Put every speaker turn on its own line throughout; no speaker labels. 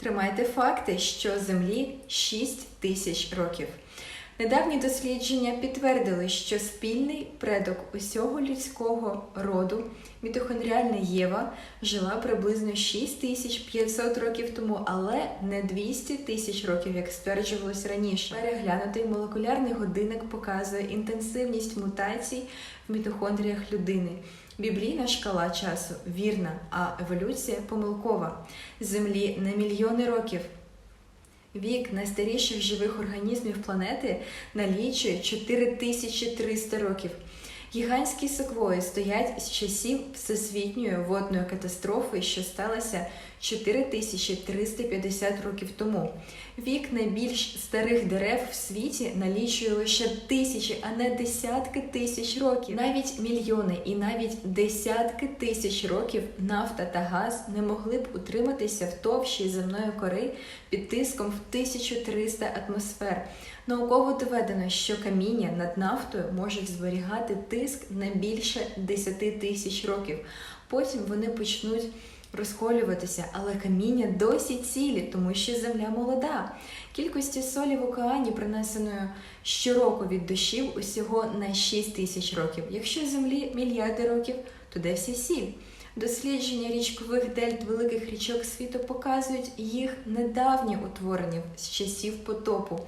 Тримайте факти, що Землі 6 тисяч років. Недавні дослідження підтвердили, що спільний предок усього людського роду, мітохондріальна Єва, жила приблизно 6500 років тому, але не 200 тисяч років, як стверджувалось раніше. Переглянутий молекулярний годинник показує інтенсивність мутацій в мітохондріях людини. Біблійна шкала часу вірна, а еволюція помилкова. Землі не мільйони років. Вік найстаріших живих організмів планети налічує 4300 років. Гігантські секвої стоять з часів всесвітньої водної катастрофи, що сталася 4350 років тому. Вік найбільш старих дерев в світі налічує лише тисячі, а не десятки тисяч років. Навіть мільйони і навіть десятки тисяч років нафта та газ не могли б утриматися в товщі земної кори під тиском в 1300 атмосфер. Науково доведено, що каміння над нафтою можуть зберігати тиск на більше 10 тисяч років. Потім вони почнуть розколюватися, але каміння досі цілі, тому що земля молода. Кількості солі в океані, принесеної щороку від дощів, усього на 6 тисяч років. Якщо землі мільярди років, то де вся сіль? Дослідження річкових дельт великих річок світу показують їх недавнє утворення з часів потопу.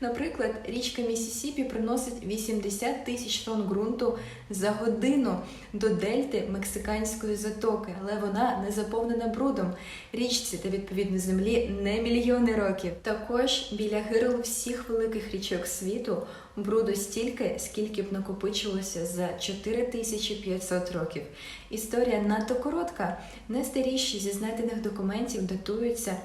Наприклад, річка Місісіпі приносить 80 тисяч тонн ґрунту за годину до дельти Мексиканської затоки, але вона не заповнена брудом. Річці та відповідно землі не мільйони років. Також біля гирл всіх великих річок світу бруду стільки, скільки б накопичилося за 4500 років. Історія надто коротка. Найстаріші зі знайдених документів датуються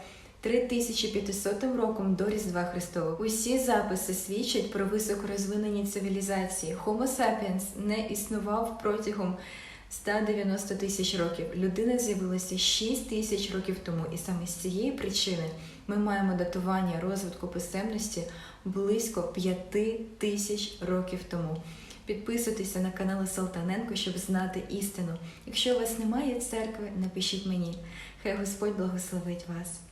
3500 роком до Різдва Христового. Усі записи свідчать про високорозвинені цивілізації. Homo sapiens не існував протягом 190 тисяч років. Людина з'явилася 6 тисяч років тому, і саме з цієї причини ми маємо датування розвитку писемності близько 5 тисяч років тому. Підписуйтеся на канал Салтаненко, щоб знати істину. Якщо у вас немає церкви, напишіть мені. Хай Господь благословить вас.